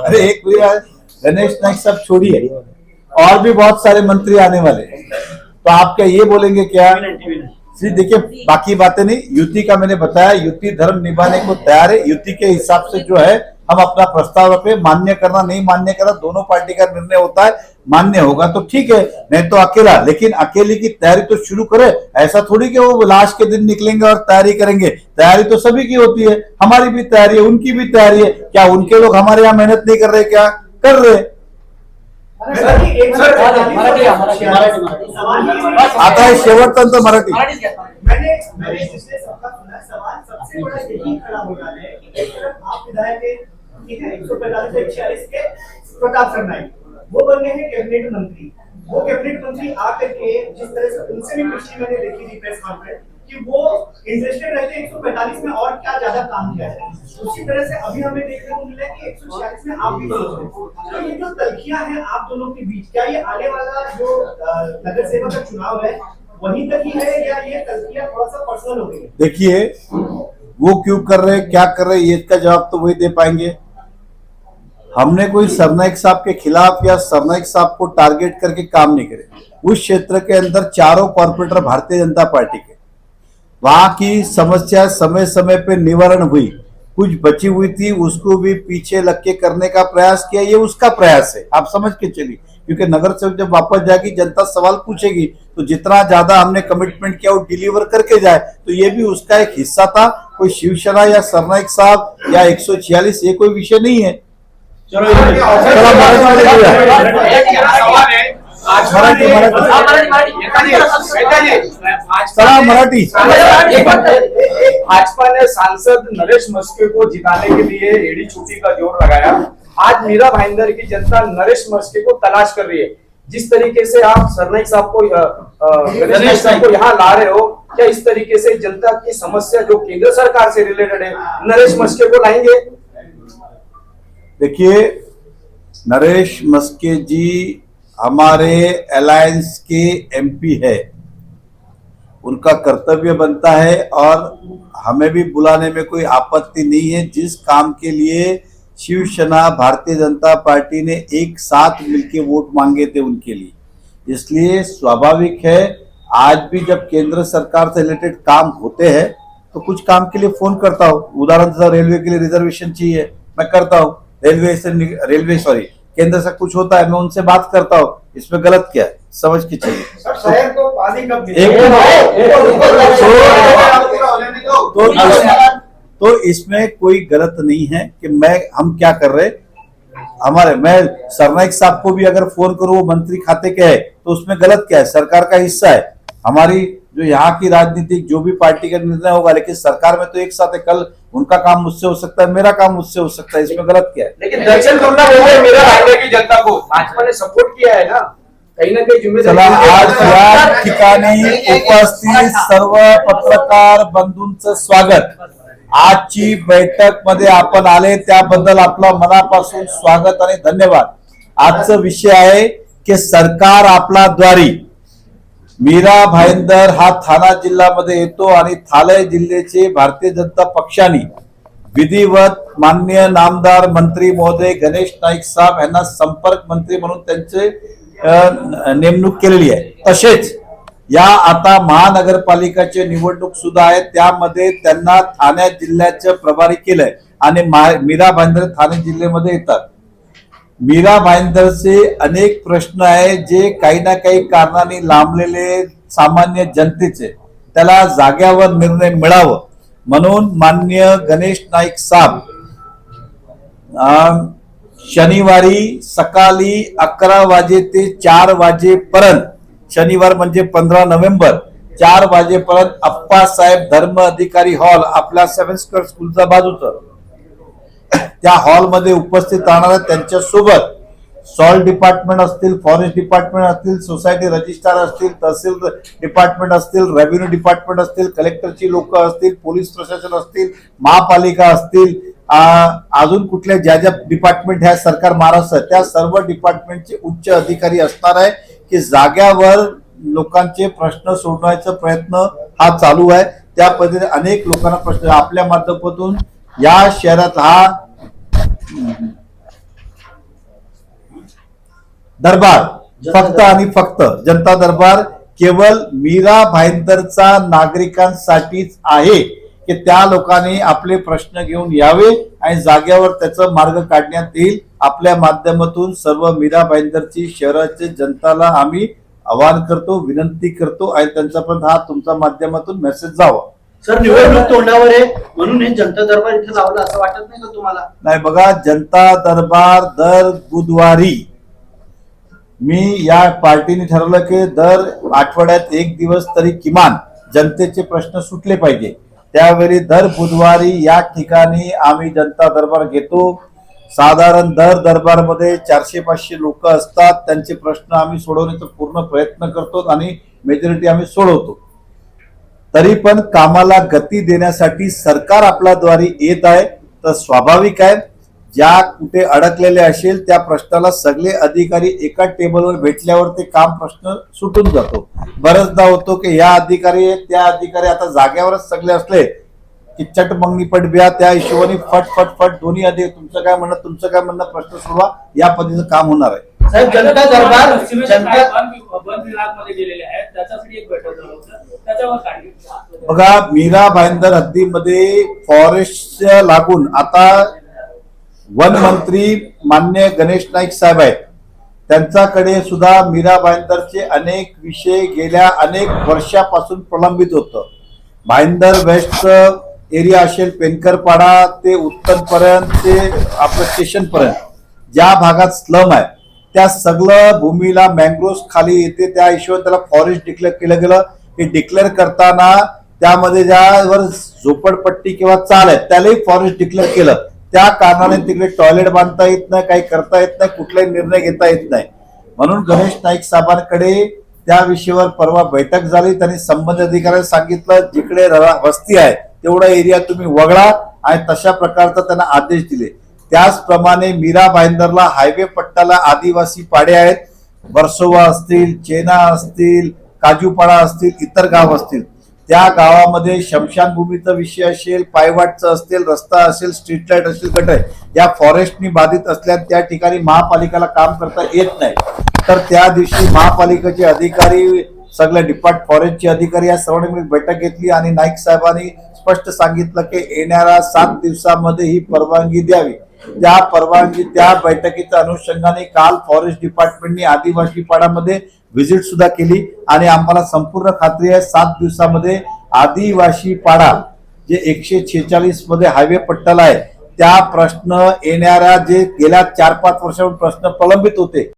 अरे एक गणेश नाइक सब छोड़िए और भी बहुत सारे मंत्री आने वाले तो आप क्या ये बोलेंगे क्या? जी, देखिए, बाकी बातें नहीं। युति का मैंने बताया, युति धर्म निभाने को तैयार है। युति के हिसाब से जो है हम अपना प्रस्ताव रखे मान्य करना, नहीं मान्य करना, दोनों पार्टी का निर्णय होता है, मान्य होगा तो ठीक है, नहीं तो अकेला, लेकिन अकेले की तैयारी तो शुरू करे, ऐसा थोड़ी कि वो लास्ट के दिन निकलेंगे और तैयारी करेंगे, तैयारी तो सभी की होती है, हमारी भी तैयारी है, उनकी भी तैयारी है, क्या उनके लोग हमारे यहाँ मेहनत नहीं कर रहे क्या? कर रहे आता है शेवटपर्यंत मराठी। मैंने मैंने पिछले सप्ताह सुना सवाल सबसे बड़ा यही खड़ा हो रहा है कि एक तरफ़ आप विधायक एक सौ पैंतालीस के प्रताप वो बन गए कैबिनेट मंत्री। वो कैबिनेट मंत्री आकर के जिस तरह से और क्या ज़्यादा काम किया उसी तरह से एक सौ छियालीस में आप भी तो हैं आप दोनों के बीच, क्या ये आने वाला जो नगर सेवक का चुनाव है, वहीं तक ही है या ये थोड़ा सा पर्सनल हो गई देखिए, वो क्यों कर रहे हैं, क्या कर रहे हैं इसका जवाब तो वही दे पाएँगे। हमने कोई सरनाइक साहब के खिलाफ या सरनाइक साहब को टारगेट करके काम नहीं करे। उस क्षेत्र के अंदर चारों कॉर्पोरेटर भारतीय जनता पार्टी के। वहाँ की समस्या समय समय पर निवारण हुई। कुछ बची हुई थी, उसको भी पीछे लग के करने का प्रयास किया। ये उसका प्रयास है। आप समझ के चलिए। क्योंकि नगर सेवक जब वापस जाएगी, जनता सवाल पूछेगी तो जितना ज़्यादा हमने कमिटमेंट किया, वो डिलीवर करके जाए तो ये भी उसका एक हिस्सा था। कोई शिवसेना या सरनाइक साहब या 146 ये कोई विषय नहीं है। चलो मराठी भाजपा ने सांसद नरेश मस्के को जिताने के लिए एडी चुटी का ज़ोर लगाया। आज मीरा भाईंदर की जनता नरेश मस्के को तलाश कर रही है। जिस तरीके से आप सरनाइक साहब को गणेश साहब को यहाँ ला रहे हो क्या इस तरीके से जनता की समस्या जो केंद्र सरकार से रिलेटेड है नरेश मस्के को लाएँगे? देखिए, नरेश मस्के जी हमारे अलायंस के एमपी है। उनका कर्तव्य बनता है और हमें भी बुलाने में कोई आपत्ति नहीं है। जिस काम के लिए शिवसेना, भारतीय जनता पार्टी ने एक साथ मिलके वोट मांगे थे उनके लिए। इसलिए स्वाभाविक है, आज भी जब केंद्र सरकार से रिलेटेड काम होते हैं तो कुछ काम के लिए फ़ोन करता हूँ। उदाहरण रेलवे के लिए रिजर्वेशन चाहिए, मैं करता हूँ। रेलवे से रेलवे सॉरी केंद्र से कुछ होता है मैं उनसे बात करता हूँ। इसमें गलत क्या है? समझ के चलिए। सर शहर को पानी कब एक तो तो इसमें कोई गलत नहीं है कि मैं हम क्या कर रहे हमारे मैं सरनाइक साहब को भी अगर फ़ोन करूँ वो मंत्री खाते के है तो उसमें गलत क्या है? सरकार का हिस्सा है। हमारी जो यहाँ की राजनीतिक जो भी पार्टी का निर्णय होगा लेकिन सरकार में तो एक साथ है कल उनका काम मुझसे हो सकता है मेरा काम मुझसे हो सकता है इसमें गलत क्या है? लेकिन दर्शन करना बोले मेरा भाईंदर की जनता को। भाजपा ने सपोर्ट किया है ना? कहीं ना कहीं जिम्मेदारी चला आज या ठिकाणी उपस्थित सर्व पत्रकार बंधूंचं स्वागत. आजची बैठकमध्ये आपण आले त्याबद्दल आपलं मनापासून स्वागत आणि धन्यवाद. आजचा विषय आहे की सरकार आपला द्वारी मीरा भाईंदर हा थाना जिल्ह्यामध्ये येतो आणि थालय जिल्ह्याचे भारतीय जनता पक्षाने विधिवत मान्य नामदार मंत्री महोदय गणेश नाईक साहेब यांना संपर्क मंत्री म्हणून त्यांचे नेमणूक केलेली आहे. तसेच या आता महानगरपालिकाचे निवडणूक सुद्धा आहे. त्यामध्ये त्यांना ठाणे जिल्ह्याचं प्रभारी केलंय आणि मा- मीरा भाईंदर ठाणे जिल्ह्यामध्ये येतात. मीरा भाईंदरचे अनेक प्रश्न आहे जे काही ना काही कारणाने लांबलेले सामान्य जनतेचे. त्याला जाग्यावर निर्णय मिळावं. म्हणून मान्य गणेश नाईक साहेब शनिवारी सकाळी अकरा वाजे ते चार वाजेपर्यंत शनिवार म्हणजे पंधरा नोव्हेंबर चार वाजेपर्यंत अप्पासाहेब धर्म अधिकारी हॉल आपल्या सेव्हन स्क्वेअर स्कूलचा बाजूचं. त्या हॉलमध्ये उपस्थित राहणाऱ्या त्यांच्यासोबत सॉल्ट डिपार्टमेंट असतील फॉरेस्ट डिपार्टमेंट असतील सोसायटी रजिस्ट्रार असतील तहसील डिपार्टमेंट असतील रेव्हेन्यू डिपार्टमेंट असतील कलेक्टरची लोक असतील पोलीस प्रशासन असतील महापालिका असतील अजून कुठल्या ज्या ज्या डिपार्टमेंट ह्या सरकार महाराष्ट्र त्या सर्व डिपार्टमेंटचे उच्च अधिकारी असणार आहे की जाग्यावर लोकांचे प्रश्न सोडवायचा प्रयत्न हा चालू आहे. त्या पद्धतीने अनेक लोकांना प्रश्न आपल्या माध्यमातून या शहरात हा दरबार फक्त आणि फक्त जनता दरबार केवळ मीरा भाईंदरचा नागरिकांसाठीच आहे की त्या लोकांनी आपले प्रश्न घेऊन यावे आणि जाग्यावर त्याचा मार्ग काढण्यात येईल. आपल्या माध्यमातून सर्व मीरा भाईंदरची शहराचे जनताला आम्ही आवाहन करतो विनंती करतो आणि त्यांच्यापर्यंत हा तुमच्या माध्यमातून मेसेज जावा. सर निवडणूक तोंडावर आहे म्हणून हे जनता दरबार इथे लावलं असं वाटत नाही का तुम्हाला? नाही बघा जनता दरबार दर बुधवारी. मी या पार्टीने ठरवलं की दर आठवड्यात एक दिवस तरी किमान जनतेचे प्रश्न सुटले पाहिजे. त्यावेळी दर बुधवारी या ठिकाणी आम्ही जनता दरबार घेतो. साधारण दर दरबारमध्ये चारशे पाचशे लोक असतात. त्यांचे प्रश्न आम्ही सोडवण्याचा पूर्ण प्रयत्न करतो आणि मेजॉरिटी आम्ही सोडवतो. तरी पण कामाला गती देण्यासाठी सरकार आपल्या द्वारे येत आहे. तर स्वाभाविक आहे. ज्या कुठे अडकलेले असेल त्या प्रश्नाला सगळे अधिकारी एका टेबलवर भेटल्यावर ते काम प्रश्न सुटून जातो. बरेचदा होतो की या अधिकारी त्या अधिकारी आता जाग्यावरच सगळे असले की चट मंगनी पट बिया त्या हिशोबाने फट फट फट दोन्ही आधी तुमचं काय म्हणणं तुमचं काय म्हणणं प्रश्न सोडवा. या पद्धतीचं काम होणार आहे. साहेब जनता दरबार जनता वन विभागमध्ये गेलेले आहेत. त्याच्यासाठी एक बैठक झालं होतं. त्याच्यावर बघा मीरा भाईंदर हद्दीमध्ये फॉरेस्टच्या लागून आता वन मंत्री मान्य गणेश नाईक साहेब आहेत. त्यांच्याकडे सुद्धा मीरा भाईंदरचे अनेक विषय गेल्या अनेक वर्षापासून प्रलंबित होतं. भाईंदर वेस्ट एरिया असेल पेनकरपाडा ते उत्तरपर्यंत ते आपलं स्टेशनपर्यंत ज्या भागात स्लम आहे त्या सगळं भूमीला मँग्रोव्ह खाली येते. त्या हिशोबाने त्याला फॉरेस्ट डिक्लेअर केलं गेलं. हे डिक्लेअर करताना त्यामध्ये ज्यावर झोपडपट्टी किंवा चाल आहे त्यालाही फॉरेस्ट डिक्लेअर केलं. त्या कारणाने तिकडे टॉयलेट बांधता येत नाही काही करता येत नाही कुठलाही निर्णय घेता येत नाही. म्हणून गणेश नाईक साहेबांकडे त्या विषयावर परवा बैठक झाली. त्यांनी संबंधित अधिकाऱ्यांनी सांगितलं जिकडे वस्ती आहे तेवढा एरिया तुम्ही वगळा आणि तशा प्रकारचा त्यांना आदेश दिले. त्याचप्रमाणे मीरा भाईंदरला हायवे पट्ट्याला आदिवासी पाडे आहेत. वर्सोवा असतील चेना असतील काजूपाडा असतील इतर गाव असतील. त्या गावामध्ये शमशानभूमीचा विषय असेल पायवाटचं असेल रस्ता असेल स्ट्रीट लाइट असेल गटर या फॉरेस्टनी बाधित असल्या त्या ठिकाणी महापालिकेला काम करता येत नाही. तर त्या दिवशी महापालिकेचे अधिकारी सगळे डिपार्ट फॉरेस्टचे अधिकारी या सर्वांनी मिळून बैठक घेतली आणि नाईक साहेबांनी स्पष्ट सांगितलं की येणाऱ्या सात दिवसामध्ये ही परवानगी द्यावी. त्या परवानगी त्या बैठकीच्या अनुषंगाने काल फॉरेस्ट डिपार्टमेंटने आदिवासी पाडामध्ये व्हिजिट सुद्धा केली. आणि आम्हाला संपूर्ण खात्री आहे सात दिवसामध्ये आदिवासी पाडा जे एकशे छेचाळीसमध्ये हायवे पट्ट्याला आहे त्या प्रश्न येणाऱ्या जे गेल्या चार पाच वर्षापासून प्रश्न प्रलंबित होते